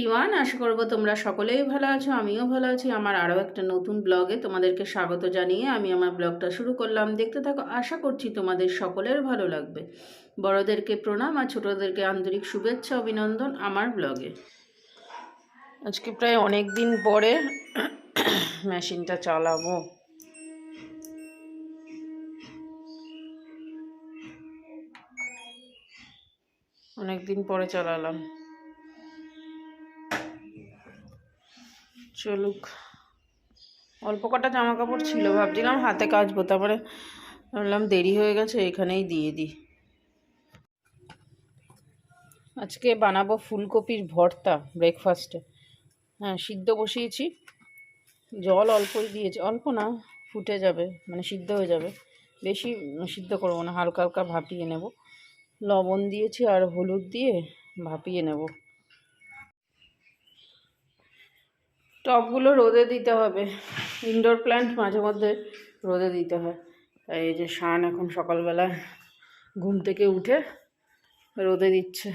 Everyone আশা করব তোমরা সকলেই ভালো আছো, আমিও ভালো আছি। আমার আরও একটা নতুন ব্লগে তোমাদেরকে স্বাগত জানিয়ে আমি আমার ব্লগটা শুরু করলাম। দেখতে থাকো, আশা করছি তোমাদের সকলের ভালো লাগবে। বড়দেরকে প্রণাম আর ছোটোদেরকে আন্তরিক শুভেচ্ছা, অভিনন্দন আমার ব্লগে। আজকে প্রায় অনেক দিন পরে মেশিনটা চালাবো। অনেক দিন পরে চালালাম। চলুক। অল্প কটা জামা কাপড় ছিল, ভাবছিলাম হাতে কাচবো, তারপরে ভাবলাম দেরি হয়ে গেছে, এখানেই দিয়ে দিই। আজকে বানাবো ফুলকপির ভর্তা ব্রেকফাস্টে হ্যাঁ সিদ্ধ বসিয়েছি। জল অল্পই দিয়েছি, অল্প না, ফুটে যাবে মানে সিদ্ধ হয়ে যাবে। বেশি সিদ্ধ করব না, হালকা হালকা ভাপিয়ে নেব। লবণ দিয়েছি আর হলুদ দিয়ে ভাপিয়ে নেব। টবগুলো রোদে দিতে হবে। ইনডোর প্ল্যান্ট মাঝে মধ্যে রোদে দিতে হয়। তাই এই যে শান এখন সকালবেলা ঘুম থেকে উঠে রোদে দিচ্ছে।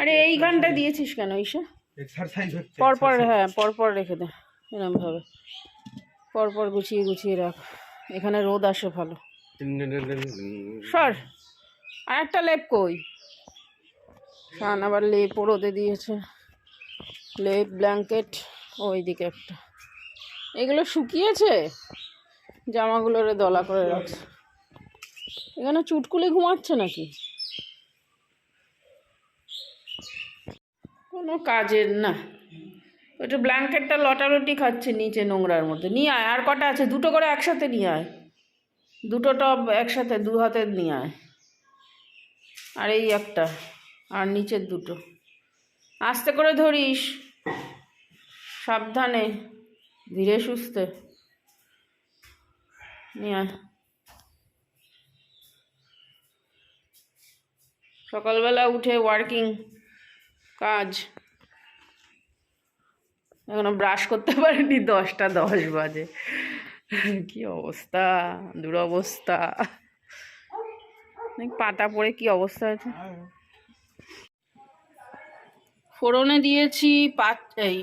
আরে এই গানটা দিয়েছিস কেন ঈশা? পরপর হ্যাঁ পরপর রেখে দে এরমভাবে। পরপর গুছিয়ে গুছিয়ে রাখ। এখানে রোদ আসে ভালো। সর আর একটা লেপ কই? শান আবার লেপও রোদে দিয়েছে। লেপ ব্ল্যাঙ্কেট, ওইদিকে একটা। এগুলো শুকিয়েছে? জামাগুলোরে দলা করে রাখছে। এখানে চুটকুলে ঘুমাচ্ছে নাকি? কোনো কাজের না। ওইটা ব্ল্যাঙ্কেটটা লটালটি খাচ্ছে নিচে নোংরার মধ্যে। নিয়ে আয়, আর কটা আছে? দুটো করে একসাথে নিয়ে আয়। দুটো টব একসাথে, দু হাতে নিয়ে আয়। আর এই একটা, আর নিচের দুটো। আস্তে করে ধরিস। সাবধানে, ধীরে সুস্থে। নিয়ে সকালবেলা উঠে ওয়ার্কিং কাজ। এখনও ব্রাশ করতে পারিনি, দশটা দশ বাজে। কি অবস্থা? দুরবস্থা। পাটা পড়ে কি অবস্থা আছে? ফোড়নে দিয়েছি পাঁচ, এই,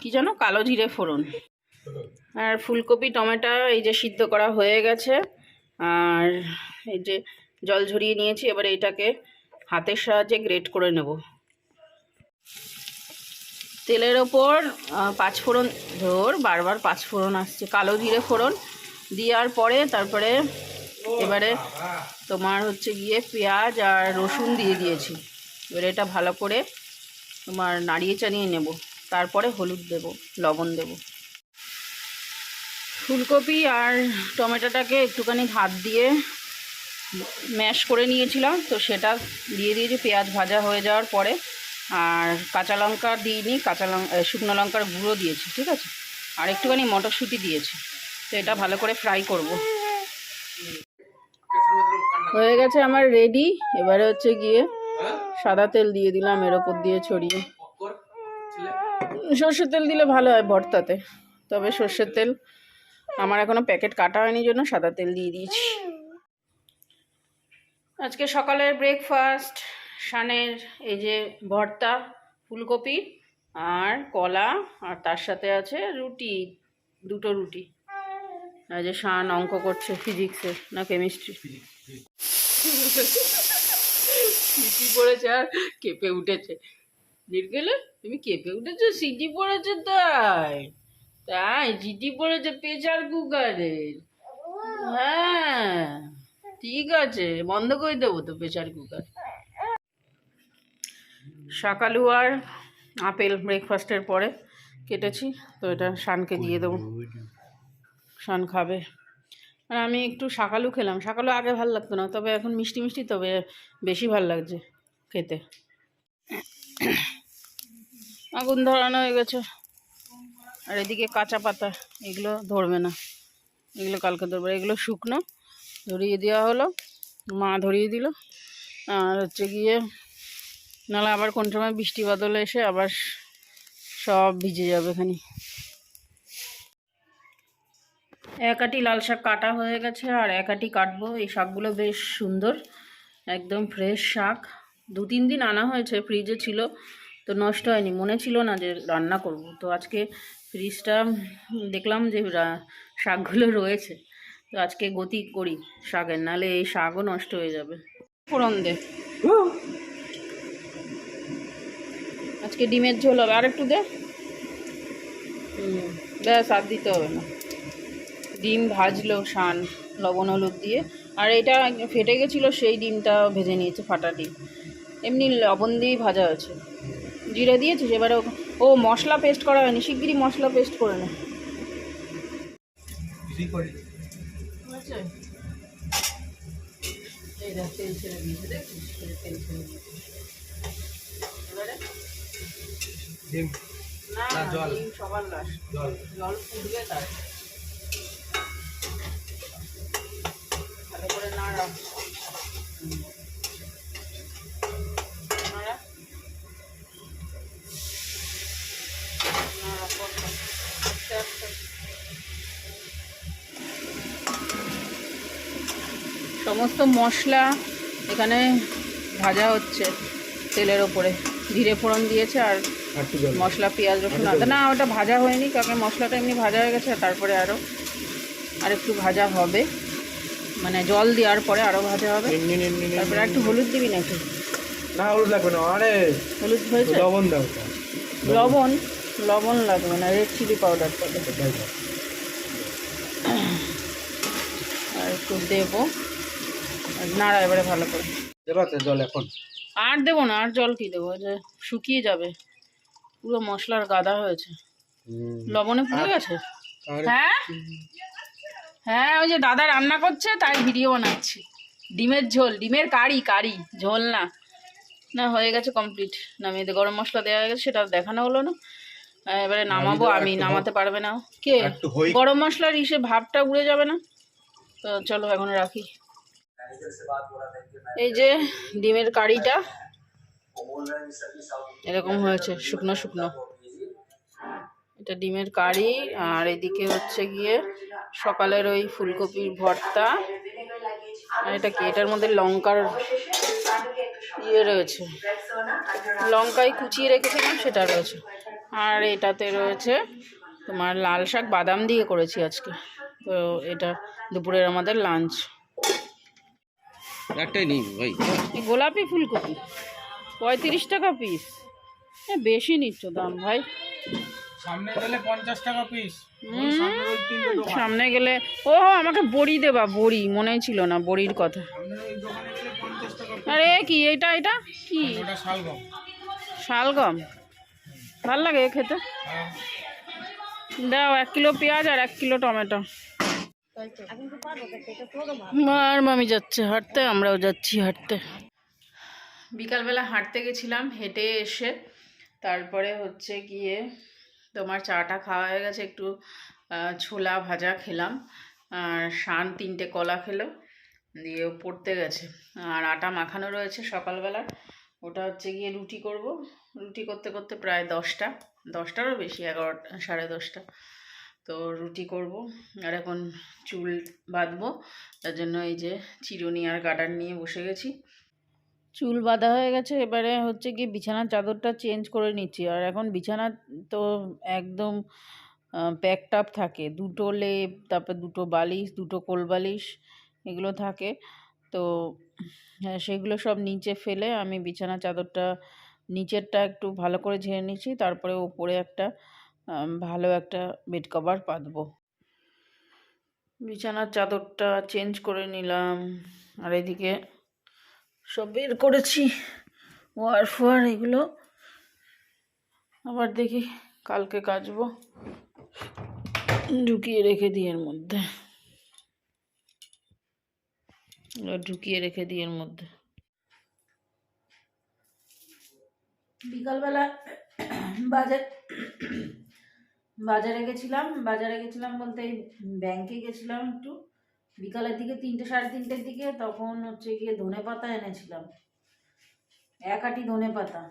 কী যেন? কালো জিরে ফোড়ন। আর ফুলকপি, টমেটো, এই যে সিদ্ধ করা হয়ে গেছে। আর এই যে জল ঝরিয়ে নিয়েছি, এবারে এটাকে হাতের সাহায্যে গ্রেট করে নেব। তেলের ওপর পাঁচফোড়ন ধর, বারবার পাঁচফোড়ন আসছে। কালো জিরে ফোড়ন দেওয়ার পরে তারপরে এবারে তোমার হচ্ছে গিয়ে পেঁয়াজ আর রসুন দিয়ে দিয়েছি। এবারে এটা ভালো করে তোমার নাড়িয়ে চাড়িয়ে নেব। তারপরে হলুদ দেব, লবণ দেব। ফুলকপি আর টমেটোটাকে একটুখানি হাত দিয়ে ম্যাশ করে নিয়েছিলাম। তো সেটা দিয়ে দিয়েছি, পেঁয়াজ ভাজা হয়ে যাওয়ার পরে। আর কাঁচা লঙ্কা দিইনি, কাঁচা লঙ্কা শুকনো লঙ্কার গুঁড়ো দিয়েছি, ঠিক আছে? আর একটুখানি মটরশুঁটি দিয়েছি। তো এটা ভালো করে ফ্রাই করব। হয়ে গেছে আমার রেডি। এবারে হচ্ছে গিয়ে সাদা তেল দিয়ে দিলাম, এর ওপর দিয়ে ছড়িয়ে। সর্ষের তেল দিলে ভালো হয় ভর্তাতে, তবে সর্ষের তেল আমার এখনও প্যাকেট কাটা হয়নি জন্য সাদা তেল দিয়ে দিয়েছি। আজকে সকালের ব্রেকফাস্ট সানের এই যে ভর্তা, ফুলকপি আর কলা, আর তার সাথে আছে রুটি, দুটো রুটি। আর যে শান অঙ্ক করছে ফিজিক্সের না কেমিস্ট্রি সিটি পড়েছে আর কেঁপে উঠেছে। গেলে তুমি কেঁপে উঠেছো সিটি পড়েছে তাই। তাই সিটি পড়েছে প্রেশার কুকারের হ্যাঁ ঠিক আছে, বন্ধ করে দেবো তো প্রেশার কুকার। সকালু আর আপেল ব্রেকফাস্টের পরে কেটেছি, তো এটা শানকে দিয়ে দেবো। শান খাবে। আর আমি একটু সকালু খেলাম। সকালু আগে ভালো লাগতো না, তবে এখন মিষ্টি মিষ্টি, তবে বেশি ভালো লাগছে খেতে। আগুন ধরানো হয়ে গেছে। আর এদিকে কাঁচা পাতা, এগুলো ধরবে না। এগুলো কালকে ধরবে। এগুলো শুকনো, ধরিয়ে দেওয়া হলো। মা ধরিয়ে দিল। আর হচ্ছে গিয়ে, নাহলে আবার কোন সময় বৃষ্টি বাদল এসে আবার সব ভিজে যাবে এখানে। এক আটি লাল শাক কাটা হয়ে গেছে আর এক আটি কাটবো। এই শাকগুলো বেশ সুন্দর, একদম ফ্রেশ শাক। দু তিন দিন আনা হয়েছে ফ্রিজে ছিল, তো নষ্ট হয়নি। মনে ছিল না যে রান্না করব। তো আজকে ফ্রিজটা দেখলাম যে শাকগুলো রয়েছে। তো আজকে গতি করি শাকের, নাহলে এই শাকও নষ্ট হয়ে যাবে। ফোড়ন দে। আজকে ডিমের ঝোল হবে। আর একটু দে ব্যাস, আর দিতে হবে না। ডিম ভাজলো শান লবণ হলুদ দিয়ে। আর এটা ফেটে গেছিল সেই ডিমটা ভেজে নিয়েছে ফাটা ডিম। এমনি লবণ দিয়েই ভাজা আছে জিরে দিয়েছিস? এবারে ও- মশলা পেস্ট করা হয়নি। শিগগিরই মশলা পেস্ট করে নে। জল। সবার জল। জল ফুটবে তার। সমস্ত মশলা এখানে ভাজা হচ্ছে তেলের ওপরে। জিরে ফোড়ন দিয়েছে আর মশলা পেঁয়াজ রসুন আদা। না ওটা ভাজা হয়নি কারণ মশলাটা এমনি ভাজা হয়ে গেছে তারপরে আরও আর একটু ভাজা হবে। মানে জল দেওয়ার পরে আরও ভাজা হবে। তারপরে একটু হলুদ দিবি নাকি? না হলুদ লাগবে না আরে। হলুদ হয়েছে? লবণ দাও লবণ লবণ লাগবে না রেড চিলি পাউডার। আর একটু দেবো। আর নাড়া এবারে ভালো করে। জল এখন। আর দেবো না আর জল কি দেবো? যে শুকিয়ে যাবে। পুরো মশলার গাদা হয়েছে। লবণে পুড়ে গেছে? হ্যাঁ? হ্যাঁ ওই যে দাদা রান্না করছে তাই ভিডিও বানাচ্ছি। ডিমের ঝোল ডিমের কারি কারি ঝোল না। না হয়ে গেছে কমপ্লিট নামিয়ে দে গরম মশলা দেওয়া হয়ে গেছে সেটা দেখানো হলো না। এবারে নামাবো আমি নামাতে পারবে না কে? গরম মশলার ইসে ভাবটা উড়ে যাবে না? তো চলো এখন রাখি। এই যে ডিমের কারিটা। এরকম হয়েছে শুকনো শুকনো। এটা ডিমের কারি আর এদিকে হচ্ছে গিয়ে সকালের ওই ফুলকপির ভর্তা। আর এটা কি? এটার মধ্যে লঙ্কার ইয়ে রয়েছে। লঙ্কায় কুচিয়ে রেখেছিলাম সেটা রয়েছে। আর এটাতে রয়েছে তোমার লাল শাক বাদাম দিয়ে করেছি আজকে। তো এটা দুপুরের আমাদের লাঞ্চ। একটাই নেই ভাই। গোলাপি ফুলকপি। পঁয়ত্রিশ টাকা পিস। হ্যাঁ বেশি নিচ্ছ দাম ভাই। সামনে গেলে পঞ্চাশ টাকা পিস সামনে গেলে ও আমাকে বড়ি দেবা বড়ি। মনেই ছিল না বড়ির কথা। আরে কি এটা এটা? কি? শালগম। শালগম? ভালো লাগে এ খেতে? দাও এক কিলো পেঁয়াজ আর এক কিলো টমেটো। আর মামি যাচ্ছে হাঁটতে আমরাও যাচ্ছি হাঁটতে। বিকালবেলা হাঁটতে গেছিলাম হেঁটে এসে। তারপরে হচ্ছে গিয়ে তোমার চাটা খাওয়া হয়ে গেছে, একটু ছোলা ভাজা খেলাম, আর শান তিনটে কলা খেলো, দিয়ে পড়তে গেছে, আর আটা মাখানো রয়েছে সকালবেলা ওটা হচ্ছে গিয়ে রুটি করব, রুটি করতে করতে প্রায় দশটা, দশটারও বেশি এগারোটা সাড়ে দশটা, তো রুটি করব, আর এখন চুল বাঁধবো, তার জন্য এই যে চিরুনি আর গার্ডার নিয়ে বসে গেছি চুল বাঁধা হয়ে গেছে, এবারে হচ্ছে কি বিছানার চাদরটা চেঞ্জ করে নিচ্ছি। আর এখন বিছানা তো একদম প্যাক টাপ থাকে। দুটো লেপ, তারপর দুটো বালিশ, দুটো কোল বালিশ এগুলো থাকে। তো হ্যাঁ সেগুলো সব নিচে ফেলে আমি বিছানা চাদরটা নিচেরটা একটু ভালো করে ঝেড়ে নিচ্ছি। তারপরে ওপরে একটা ভালো একটা বেড কভার পাতবো বিছানার চাদরটা চেঞ্জ করে নিলাম। আর এদিকে সব বের করেছি, ওয়ার ফোয়ার এগুলো। আবার দেখি কালকে কাচবো, ঢুকিয়ে রেখে দিই এর মধ্যে। ঢুকিয়ে রেখে দিই এর মধ্যে। বিকালবেলা বাজার, বাজারে গেছিলাম বাজারে গেছিলাম বলতে এই ব্যাংকে গেছিলাম একটু। বিকালের দিকে তিনটে, সাড়ে তিনটের দিকে তখন হচ্ছে গিয়ে ধনে পাতা এনেছিলাম। এক আটি ধনে পাতা।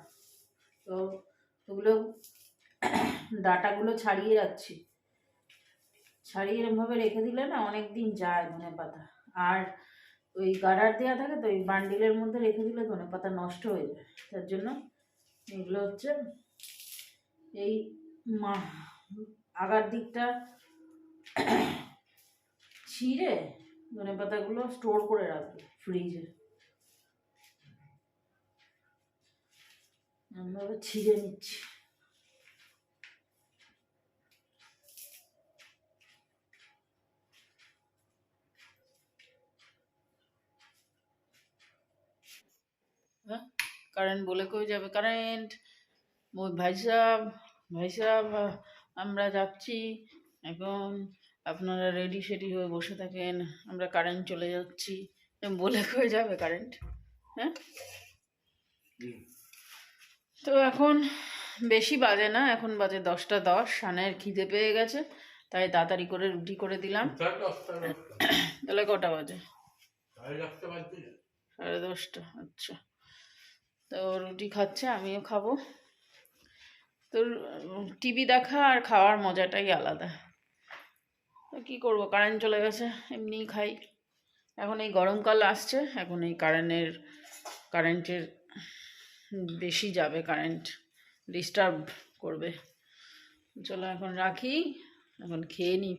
তো ওগুলো ডাটাগুলো ছাড়িয়ে রাখছি। ছাড়িয়ে এরমভাবে রেখে দিলে না অনেক দিন যায় ধনে পাতা। আর ওই গাডার দেওয়া থাকে তো, ওই বান্ডিলের মধ্যে রেখে দিলে ধনে পাতা নষ্ট হয়ে যায়। তার জন্য এগুলো হচ্ছে এই মা আগার দিকটা ছিঁড়ে ধনে পাতাগুলো স্টোর করে রাখবে ফ্রিজে আমরা ছিঁড়ে নিচ্ছি। হ্যাঁ কারেন্ট বলে কই যাবে? কারেন্ট ভাই সাহেব ভাই আমরা যাচ্ছি। এখন আপনারা রেডি সেডি হয়ে বসে থাকেন আমরা কারেন্ট চলে যাচ্ছি। বলে হয়ে যাবে কারেন্ট হ্যাঁ? তো এখন বেশি বাজে না এখন বাজে দশটা দশ সানের খিদে পেয়ে গেছে তাই তাড়াতাড়ি করে রুটি করে দিলাম। তাহলে কটা বাজে? সাড়ে দশটা আচ্ছা। তো রুটি খাচ্ছে আমিও খাব। তো টিভি দেখা আর খাওয়ার মজাটাই আলাদা। কী করব? কারেন্ট চলে গেছে, এমনিই খাই। এখন এই গরমকাল আসছে, এখন এই কারেন্টের কারেন্টের বেশি যাবে কারেন্ট ডিস্টার্ব করবে। চলো এখন রাখি, এখন খেয়ে নিই